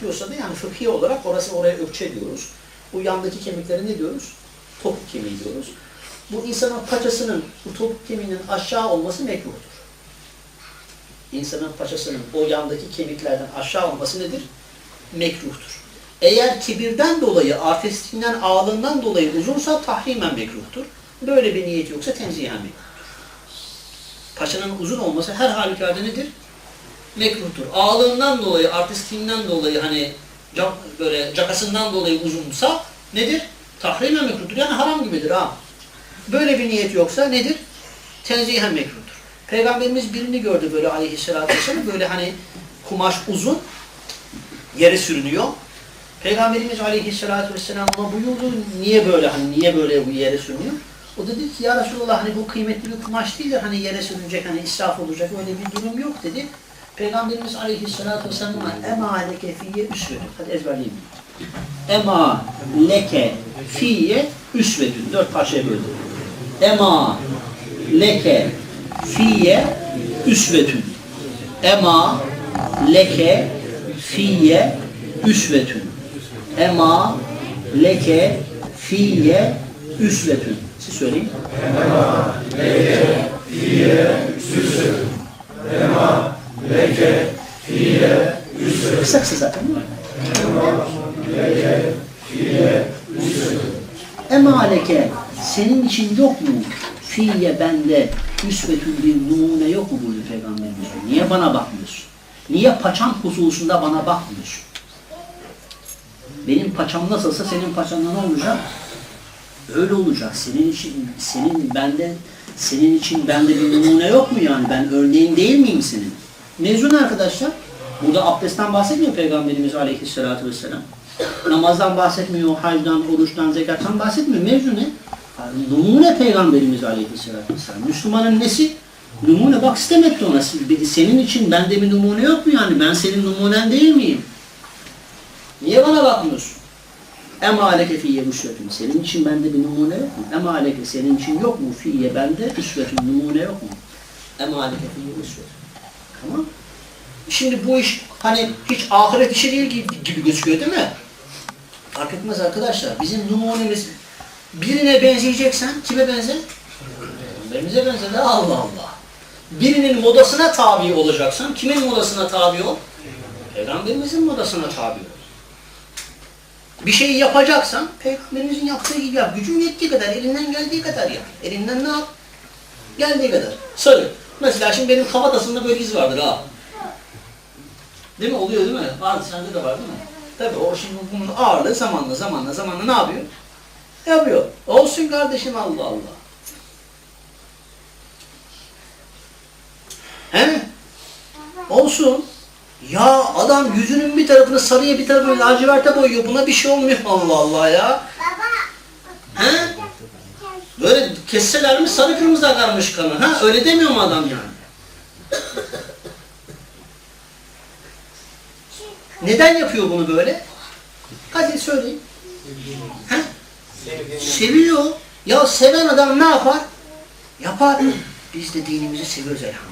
diyorsa da yani fıkhi olarak orası oraya ökçe diyoruz. Bu yandaki kemiklere ne diyoruz? Topuk kemiği diyoruz. Bu insanın paçasının, bu topuk kemiğinin aşağı olması mekruhtur. İnsanın paçasının o yandaki kemiklerden aşağı olması nedir? Mekruhtur. Eğer kibirden dolayı, artistiğinden, ağlığından dolayı uzunsa tahrimen mekruhtur. Böyle bir niyet yoksa tenzihen mekruhtur. Paçanın uzun olması her halükarda nedir? Mekruhtur. Ağlığından dolayı, artistiğinden dolayı hani cam, böyle cakasından dolayı uzunsa nedir? Tahrimen mekruhtur. Yani haram gibidir ha. Böyle bir niyet yoksa nedir? Tenzihen mekruhtur. Peygamberimiz birini gördü böyle aleyhissalatü vesselam. Böyle hani kumaş uzun, yere sürünüyor. Peygamberimiz aleyhissalatü vesselam ona buyurdu. Niye böyle hani niye böyle bu yere sürünüyor? O da dedi ki ya Resulallah hani bu kıymetli bir kumaş değil de hani yere sürünecek hani israf olacak öyle bir durum yok dedi. Peygamberimiz aleyhissalatü vesselam ona ema leke fiyye üsvedün. Hadi ezberleyin. Ema leke fiyye üsvedün. Dört parçaya böldü. Ema leke fiyye üsvetün. Ema leke fiyye üsvetün. Ema leke fiyye üsvetün. Siz söyleyin. Kısa kısa zaten değil mi? Emaleke senin için yok mu? Fiye bende üsvetün bir numune yok mu buyuruyor Peygamberimiz. Niye bana bakmıyorsun? Niye paçam hususunda bana bakmıyorsun? Benim paçam nasılsa senin paçanda ne olacak? Öyle olacak. Senin için, senin bende, senin için bende bir numune yok mu yani? Ben örneğin değil miyim senin? Mevzu ne arkadaşlar? Burada abdestten bahsetmiyor Peygamberimiz Aleyhisselatü Vesselam. Namazdan bahsetmiyor, hacdan, oruçtan, zekattan bahsetmiyor. Mevzu ne? Numune Peygamberimiz Aleyhisselatü Vesselam. Müslümanın nesi? Numune. Bak sistem etti ona. Senin için bende bir numune yok mu yani? Ben senin numunen değil miyim? Niye bana bakmıyorsun? Ema aleke fiyye üsvetün. Senin için bende bir numune yok mu? Ema senin için yok mu? Fiyye bende üsvetün. Numune yok mu? Ema aleke fiyye üsvetün. Tamam. Şimdi bu iş hani hiç ahiret işi değil gibi, gibi gözüküyor değil mi? Fark etmez arkadaşlar. Bizim numunemiz birine benzeyeceksen kime benzer? Peygamberimize benzer. Allah Allah. Birinin modasına tabi olacaksan kimin modasına tabi ol? Peygamberimizin modasına tabi ol. Bir şeyi yapacaksan Peygamberimizin yaptığı gibi yap. Gücün yettiği kadar, elinden geldiği kadar yap. Elinden ne yap? Geldiği kadar. Sarı. Mesela şimdi benim kafatasında böyle iz vardır ha. Değil mi? Oluyor değil mi? Vardı sende de var değil mi? Tabii o şimdi bunun ağırlığı zamanla zamanla zamanla ne yapıyor? Yapıyor. Olsun kardeşim Allah Allah. He? Olsun. Ya adam yüzünün bir tarafını sarıya bir tarafını laciverte boyuyor. Buna bir şey olmuyor Allah Allah ya. He? Böyle kesseler mi sarı kırmızı akarmış kanı. Ha? Öyle demiyor mu adam yani? Neden yapıyor bunu böyle? Hadi söyleyin. He? Seviyor. Ya seven adam ne yapar? Yapar. Biz de dinimizi seviyoruz elhamdülillah.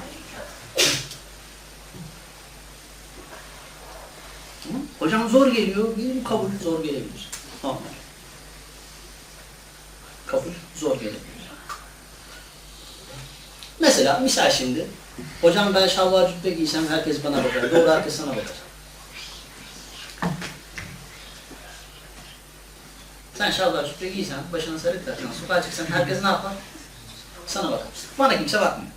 Hocam zor geliyor. Benim kabul zor gelebilir. Tamam. Kabul zor gelebilir. Mesela misal şimdi. Hocam ben şalvar cübbe giysem herkes bana bakar. Doğru herkes sana bakar. Sen şalvar cübbe giysen, başına sarık taksan, sokağa çıksan herkes ne yapar? Sana bakar. Bana kimse bakmıyor.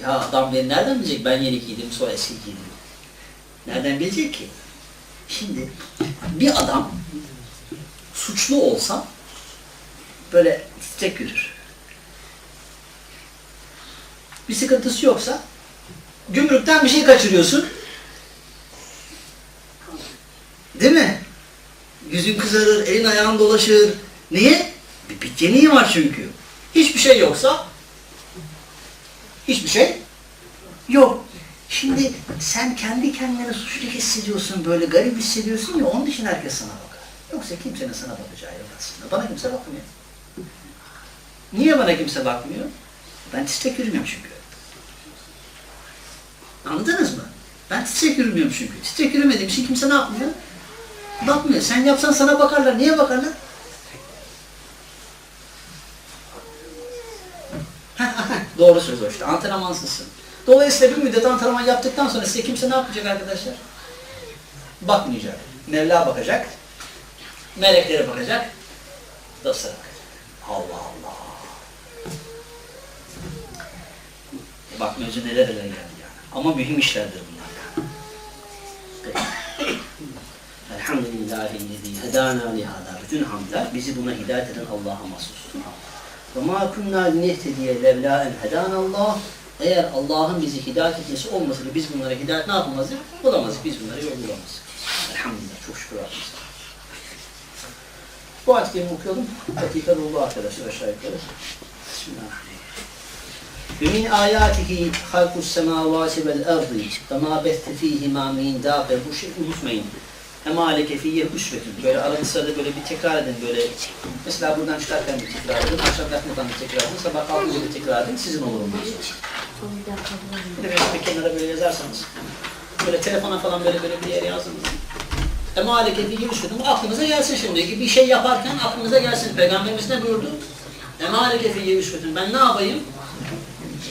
Ya adam beni nereden bilecek ben yeni giydim sonra eski giydim. Nereden bilecek ki? Şimdi bir adam suçlu olsa böyle titrek yürür. Bir sıkıntısı yoksa gümrükten bir şey kaçırıyorsun. Değil mi? Yüzün kızarır, elin ayağın dolaşır. Niye? Bir bit yeniği var çünkü. Hiçbir şey yoksa hiçbir şey yok. Şimdi sen kendi kendine suçlu hissediyorsun, böyle garip hissediyorsun ya onun için herkes sana bakar. Yoksa kimsenin sana bakacağı yok aslında. Bana kimse bakmıyor. Niye bana kimse bakmıyor? Ben tistek yürümüyorum çünkü. Anladınız mı? Ben titrek yürümüyorum çünkü. Titrek yürümediğim için kimse ne yapmıyor? Bakmıyor. Sen yapsan sana bakarlar. Niye bakarlar? Doğru söz o işte. Antrenmansızsın. Dolayısıyla bir müddet antrenman yaptıktan sonra size kimse ne yapacak arkadaşlar? Bakmayacak. Mevla bakacak. Meleklere bakacak. Dostlara bakacak. Allah Allah. Bak mevzu neler neler geldi yani. Ama mühim işlerdir bunlar yani. Peki. Elhamdülillahi lezi hedana lihada. Bütün hamdler bizi buna hidayet eden Allah'a mahsustur. Ve ma kunna linehtediye levla en hedanallah. Eğer Allah'ın bizi hidayet etmesi olmasaydı biz bunlara hidayet ne yapamazdık? Bulamazdık. Biz bunlara yol bulamazdık. Elhamdülillah. Çok şükür Rabbimize. Bu ayet kelime okuyalım. Dakika doldu arkadaşlar aşağı yukarı. Bismillahirrahmanirrahim. Halkus semavati vel ardı ve ma behte fihima min dabe. Bu şey unutmayın. Emale kefiyye üsvetün. Böyle arada sırada böyle bir tekrar edin böyle. Mesela buradan çıkarken bir tekrar edin. Akşam yatmadan bir tekrar edin. Sabah kalkınca bir tekrar edin. Sizin olur sonra. Bir bir kenara böyle yazarsanız. Böyle telefona falan böyle böyle bir yere yazdınız. Emale kefiyye üsvetün. Bu aklınıza gelsin şimdi. Bir şey yaparken aklınıza gelsin. Peygamberimiz ne buyurdu? Emale kefiyye üsvetün. Ben ne yapayım?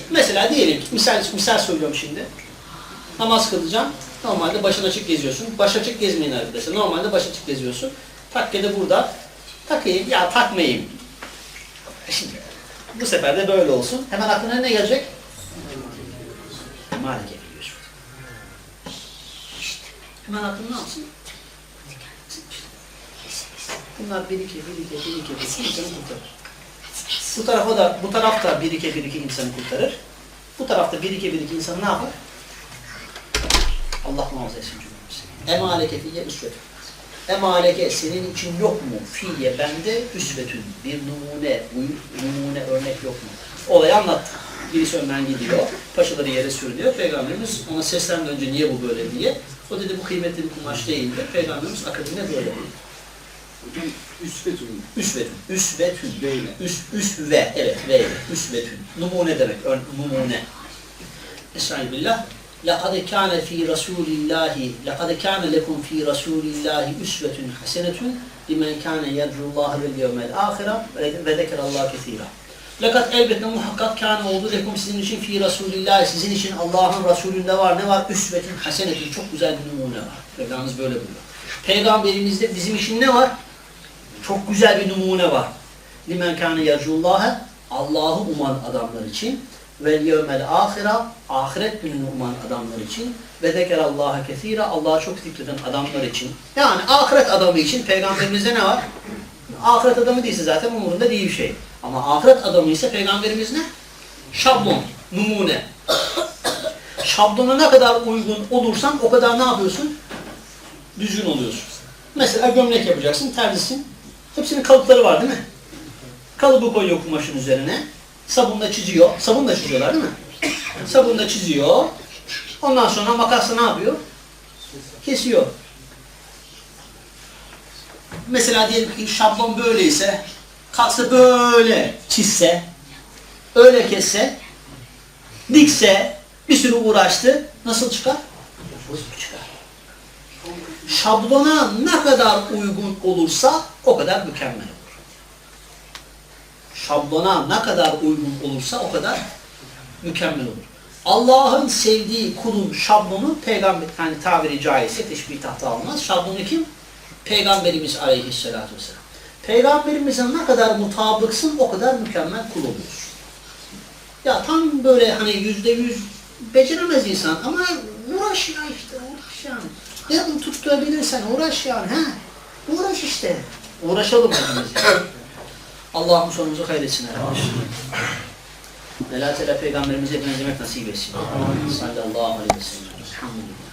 Mesela diyelim misal, misal söylüyorum şimdi. Namaz kılacağım. Normalde başın açık geziyorsun. Baş açık gezmeyin arkadaşlar. Normalde baş açık geziyorsun. Takke de burada. Takayım, ya takmayayım. Şimdi, bu sefer de böyle olsun. Hemen aklına ne gelecek? Malik geliyor. Hemen aklına ne yapsın? Bunlar bir iki, bir iki, bir iki, bir iki insanı kurtarır. Bu tarafa da, bu tarafta bir iki, bir iki insanı kurtarır. Bu tarafta bir iki, bir iki insanı ne yapar? Allah muhafaza etsin cümlemizi. Emaleke fiye üsvetün. Emaleke senin için yok mu? Fiye bende üsvetün. Bir numune, uy- numune örnek yok mu? Olayı anlattı. Birisi önden gidiyor. Paşaları yere sürülüyor. Peygamberimiz ona seslendi önce niye bu böyle diye. O dedi bu kıymetli bir kumaş değildir. Peygamberimiz akabinde böyle dedi. Hocam üsvetun. Üsvetün. Üsvetün. Böyle. Üs, üsve. Evet. Ve. Üsvetün. Numune demek. Ör, numune. Estağfirullah. لَقَدْ كَانَ ف۪ي رَسُولِ اللّٰهِ لَقَدْ كَانَ لَكُمْ ف۪ي رَسُولِ اللّٰهِ اُسْوَةٌ حَسَنَةٌ لِمَنْ كَانَ يَرْجُ اللّٰهَ وَالْيَوْمَ الْآخِرَةِ وَذَكَرَ اللّٰهِ كَثِيرًا Lakat elbette muhakkak kâne oldu lekum sizin için fi Resulillah sizin için Allah'ın Resulünde var ne var? Üsvetin hasenetin çok güzel bir numune var. Mevlamız böyle buyuruyor. Peygamberimizde bizim için ne var? Çok güzel bir numune var. Limen kâne yercullâhe Allah'ı uman adamlar için ve yevmel ahira ahiret gününü uman adamlar için ve zekerallaha kesira Allah'a çok zikreden adamlar için. Yani ahiret adamı için peygamberimizde ne var? Ahiret adamı değilse zaten umurunda değil bir şey. Ama ahiret adamı ise peygamberimiz ne? Şablon, numune. Şablona ne kadar uygun olursan o kadar ne yapıyorsun? Düzgün oluyorsun. Mesela gömlek yapacaksın, terzisin. Hepsinin kalıpları var değil mi? Kalıbı koyuyor kumaşın üzerine. Sabunla çiziyor. Sabunla çiziyorlar değil mi? Sabunla çiziyor. Ondan sonra makasla ne yapıyor? Kesiyor. Mesela diyelim ki şablon böyleyse, kalksa böyle çizse, öyle kesse, dikse, bir sürü uğraştı. Nasıl çıkar? Bozuk çıkar. Şablona ne kadar uygun olursa o kadar mükemmel olur. Şablona ne kadar uygun olursa o kadar mükemmel olur. Allah'ın sevdiği kulun şablonu peygamber yani tabiri caizse teşbih tahta almaz. Şablonu kim? Peygamberimiz aleyhissalatü vesselam. Peygamberimize ne kadar mutabıksın o kadar mükemmel kul oluyorsun. Ya tam böyle hani yüzde yüz beceremez insan ama uğraş ya işte uğraş yani. Yarın tutturabilirsen uğraş yani ha. Uğraş işte. Uğraşalım hepimiz. Allah'ım sonumuzu hayretsin arkadaşlar. Velâ Teala Peygamberimize benzemek nasip etsin. Sallallahu aleyhi ve sellem. Elhamdülillah.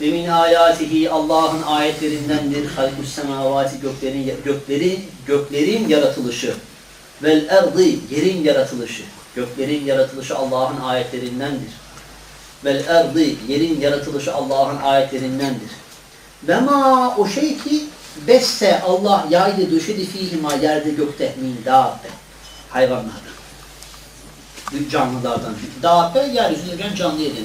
Ve min ayatihi Allah'ın ayetlerindendir. Halkus semavati göklerin gökleri göklerin yaratılışı. Vel erdı yerin yaratılışı. Göklerin yaratılışı Allah'ın ayetlerindendir. Vel erdı yerin yaratılışı Allah'ın ayetlerindendir. Ve ma o şey ki beste Allah yaydı döşedi fihima yerde gökte min dabbe. Hayvanlardan. Canlılardan. Dabbe yeryüzünde gelen canlı yedin.